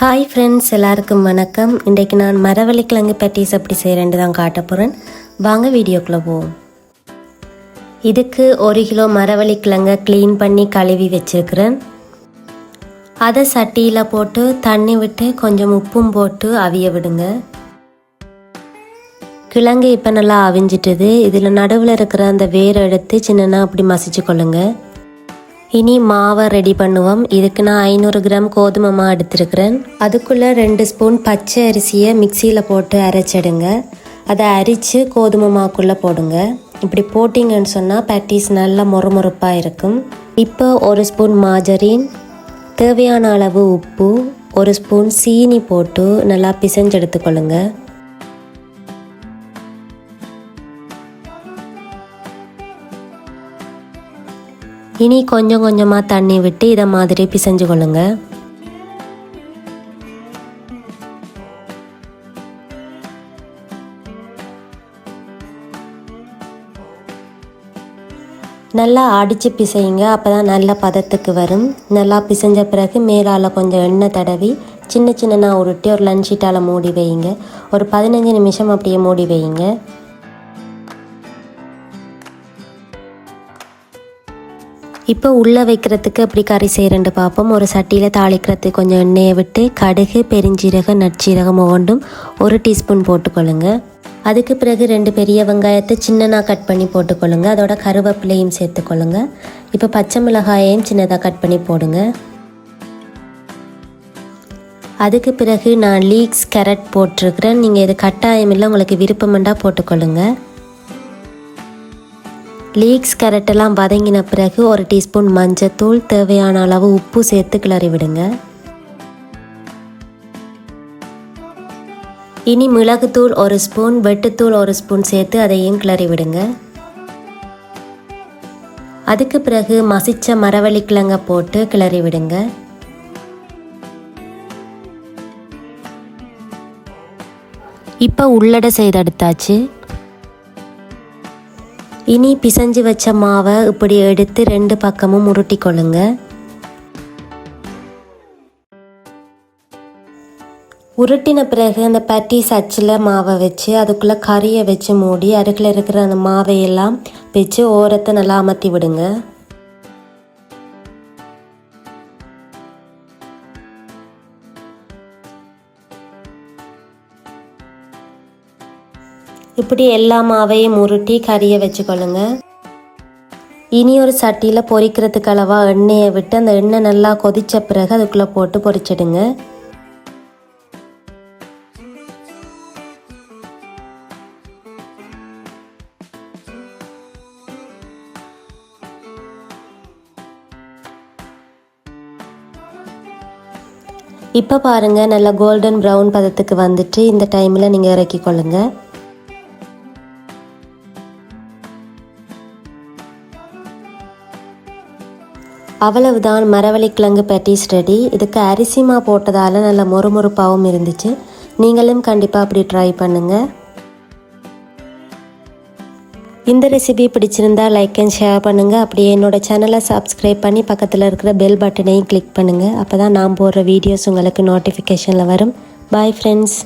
Hi friends எல்லாருக்கும் வணக்கம். இன்றைக்கு நான் மரவள்ளிக்கிழங்கு பேட்டிஸ் எப்படி செய்கிறேன்னு தான் காட்ட போகிறேன் வாங்க வீடியோக்குள்ளே போவோம். இதுக்கு ஒரு கிலோ மரவள்ளி கிழங்கை க்ளீன் பண்ணி கழுவி வச்சுருக்கிறேன். அதை சட்டியில் போட்டு தண்ணி விட்டு கொஞ்சம் உப்பும் போட்டு அவிய விடுங்க. கிழங்கு இப்போ நல்லா அவிஞ்சிட்டுது. இதில் நடுவில் இருக்கிற அந்த வேர் எடுத்து சின்னனா அப்படி மசிச்சு கொள்ளுங்கள் இனி மாவை ரெடி பண்ணுவோம். இதுக்கு நான் ஐநூறு கிராம் கோதுமை மாவு எடுத்திருக்கிறேன். அதுக்குள்ளே ரெண்டு ஸ்பூன் பச்சை அரிசியை மிக்சியில் போட்டு அரைச்சிடுங்க. அதை அரித்து கோதுமை மாவுக்குள்ளே போடுங்க. இப்படி போட்டிங்கன்னு சொன்னால் பேட்டிஸ் நல்லா மொறுமொறுப்பாக இருக்கும். இப்போ ஒரு ஸ்பூன் மாஜரின் தேவையான அளவு உப்பு ஒரு ஸ்பூன் சீனி போட்டு நல்லா பிசைஞ்செடுத்துக்கொள்ளுங்கள் இனி கொஞ்சம் கொஞ்சமாக தண்ணி விட்டு இதை மாதிரி பிசைஞ்சு கொள்ளுங்க. நல்லா அடித்து பிசையுங்க. அப்போ தான் நல்ல பதத்துக்கு வரும். நல்லா பிசைஞ்ச பிறகு மேலால் கொஞ்சம் எண்ணெய் தடவி சின்ன சின்னனாக உருட்டி ஒரு லன்ச் ஷீட்டால் மூடி வைங்க ஒரு பதினஞ்சு நிமிஷம் அப்படியே மூடி வைங்க இப்போ உள்ளே வைக்கிறதுக்கு அப்படி கறி செய்கிறேன்னு பார்ப்போம் ஒரு சட்டியில் தாளிக்கிறதுக்கு கொஞ்சம் எண்ணெயை விட்டு கடுகு பெருஞ்சீரகம் நற்சீரகம் ஒவ்வொன்றும் ஒரு டீஸ்பூன் போட்டுக்கொள்ளுங்க. அதுக்கு பிறகு ரெண்டு பெரிய வெங்காயத்தை சின்னதாக கட் பண்ணி போட்டுக்கொள்ளுங்க. அதோட கருவேப்பிலையும் சேர்த்துக்கொள்ளுங்க. இப்போ பச்சை மிளகாயையும் சின்னதாக கட் பண்ணி போடுங்க. அதுக்கு பிறகு நான் லீக்ஸ் கேரட் போட்டிருக்கிறேன். நீங்கள் இது கட்டாயம் இல்லை உங்களுக்கு விருப்பமெண்டா போட்டுக்கொள்ளுங்கள் லீக்ஸ் கேரட்டெல்லாம் வதங்கின பிறகு ஒரு டீஸ்பூன் மஞ்சத்தூள் தேவையான அளவு உப்பு சேர்த்து கிளறி விடுங்க. இனி மிளகுத்தூள் ஒரு ஸ்பூன் வெட்டுத்தூள் ஒரு ஸ்பூன் சேர்த்து அதையும் கிளறி விடுங்க. அதுக்கு பிறகு மசிச்ச மரவள்ளி கிழங்க போட்டு கிளறி விடுங்க. இப்போ உள்ளடை செய்தெடுத்தாச்சு. இனி பிசைஞ்சு வச்ச மாவை இப்படி எடுத்து ரெண்டு பக்கமும் உருட்டி கொள்ளுங்க. உருட்டின பிறகு அந்த பட்டிஸ் அச்சில் மாவை வச்சு அதுக்குள்ளே கறியை வச்சு மூடி அருகில் இருக்கிற அந்த மாவையெல்லாம் வச்சு ஓரத்தை நல்லா அமர்த்தி விடுங்க. இப்படி எல்லா மாவையும் உருட்டி கறியை வச்சுக்கொள்ளுங்க. இனி ஒரு சட்டியில் பொரிக்கிறதுக்கு அளவாக எண்ணெயை விட்டு அந்த எண்ணெய் நல்லா கொதித்த பிறகு அதுக்குள்ளே போட்டு பொரிச்சிடுங்க. இப்போ பாருங்கள் நல்லா கோல்டன் ப்ரௌன் பதத்துக்கு வந்துட்டு இந்த டைமில் நீங்கள் இறக்கி கொள்ளுங்கள் அவ்வளவுதான் மரவள்ளி கிழங்கு பேட்டிஸ் ரெடி இதுக்கு அரிசிமா போட்டதால் நல்ல மொறுமொறுப்பாகவும் இருந்துச்சு. நீங்களும் கண்டிப்பாக அப்படி ட்ரை பண்ணுங்கள் இந்த ரெசிபி பிடிச்சிருந்தா லைக் அண்ட் ஷேர் பண்ணுங்கள் அப்படியே என்னோடய சேனலை சப்ஸ்கிரைப் பண்ணி பக்கத்தில் இருக்கிற பெல் பட்டனையும் கிளிக் பண்ணுங்கள் அப்போ தான் நான் போடுற வீடியோஸ் உங்களுக்கு நோட்டிஃபிகேஷனில் வரும். Bye friends